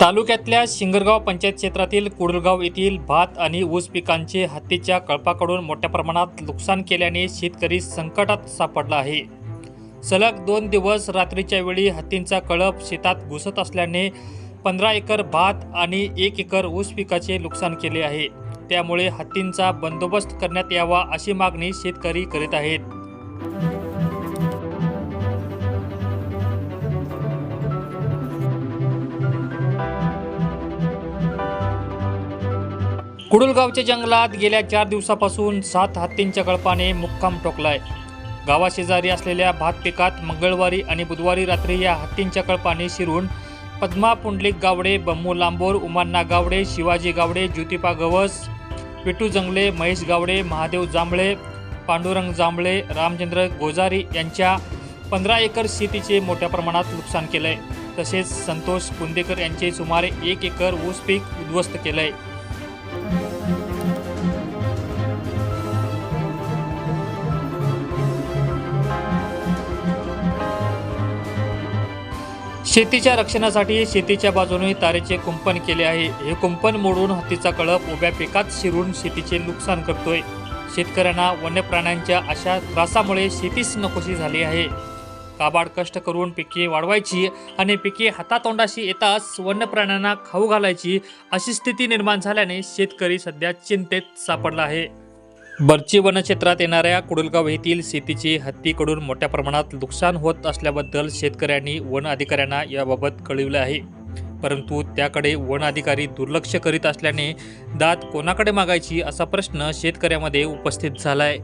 तालुक्यातल्या शिंगरगाव पंचायत क्षेत्रातील कुडलगाव येथील भात आणि ऊस पिकांचे हत्तीच्या कळपाकडून मोठ्या प्रमाणात नुकसान केल्याने शेतकरी संकटात सापडला आहे. सलग दोन दिवस रात्रीच्या वेळी हत्तींचा कळप शेतात घुसत असल्याने पंधरा एकर भात आणि एक एकर ऊस पिकाचे नुकसान केले आहे. त्यामुळे हत्तींचा बंदोबस्त करण्यात यावा अशी मागणी शेतकरी करीत आहेत. कुडुलगावच्या जंगलात गेल्या चार दिवसापासून सात हत्तींच्या कळपाने मुक्काम ठोकलाय. गावाशेजारी असलेल्या भात पिकात मंगळवारी आणि बुधवारी रात्री या हत्तींच्या कळपाने शिरून पद्मा पुंडलिक गावडे बम्मू लांबोर उमान्ना गावडे शिवाजी गावडे ज्योतिपा गवस विटू जंगले महेश गावडे महादेव जांभळे पांडुरंग जांभळे रामचंद्र गोजारी यांच्या पंधरा एकर शेतीचे मोठ्या प्रमाणात नुकसान केलंय. तसेच संतोष कुंदेकर यांचे सुमारे एक एकर ऊस पीक उद्ध्वस्त केलंय. शेतीच्या रक्षणासाठी शेतीच्या बाजूने तारेचे कुंपण केले आहे. हे कुंपण मोडून हत्तीचा कळप उभ्या पिकात शिरून शेतीचे नुकसान करतोय. शेतकऱ्यांना वन्य प्राण्यांच्या अशा त्रासामुळे शेतीच नकोशी झाली आहे. काबाड कष्ट करून पिके वाढवायची आणि पिके हातातोंडाशी येताच वन्य प्राण्यांना खाऊ घालायची अशी स्थिती निर्माण झाल्याने शेतकरी सध्या चिंतेत सापडला आहे. बर्ची वनक्षेत्रात येणाऱ्या कुडुलगाव येथील शेतीची हत्तीकडून मोठ्या प्रमाणात नुकसान होत असल्याबद्दल शेतकऱ्यांनी वन अधिकाऱ्यांना याबाबत कळविले आहे. परंतु त्याकडे वन अधिकारी दुर्लक्ष करीत असल्याने दात कोणाकडे मागायची असा प्रश्न शेतकऱ्यामध्ये उपस्थित झालाय.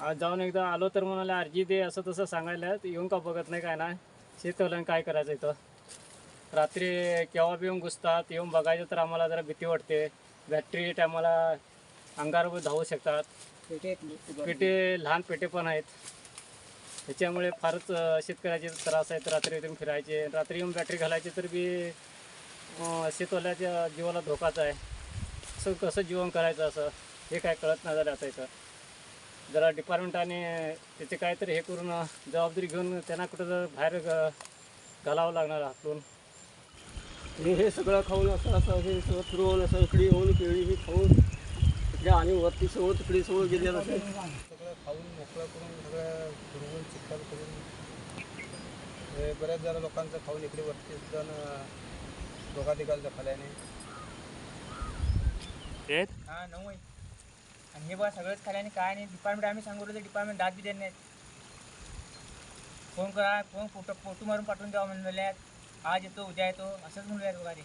आज जाऊन एकदा आलो तर म्हणाले अर्जी दे असं तसं सांगायला येऊन का बघत नाही काय नाही शेतकऱ्यांना काय करायचं इथं? रात्री केव्हा बी येऊन घुसतात येऊन बघायचं तर आम्हाला जरा भीती वाटते. बॅटरी टायमाला अंगावर धावू शकतात. पेटे लहान पेटे पण आहेत. त्याच्यामुळे फारच शेतकऱ्याचे त्रास आहेत. रात्री येऊन फिरायचे. रात्री येऊन बॅटरी घालायचे तर बी शेतवाल्याच्या जीवाला धोकाच आहे. असं कसं जीवन करायचं असं? हे काय कळत नाही झालं आता इथं. जरा डिपार्टमेंटाने त्याचे काहीतरी हे करून जबाबदारी घेऊन त्यांना कुठं जर बाहेर घालावं लागणार हातून हे हे सगळं खाऊन असं असं हे सगळं फिरवून असं इकडे येऊन केळी खाऊन इकडे आणि वरती सगळं तिकडे सगळं गेले असं सगळं खाऊन मोकळं करून सगळं फिरवून चिखल करून बऱ्याच जरा लोकांचं खाऊन इकडे वरती जण दोघातिकाल खाल्याने हा नऊ आहे. आणि हे बघा सगळंच खाल्याने काय नाही. डिपार्टमेंट आम्ही सांगू तर डिपार्टमेंट दाद बी देत नाहीत. फोन करा फोन फोटो फोटो मारून पाठवून द्यावा म्हणल्यात. आज येतो उद्या येतो असंच म्हणूयात बघा ते.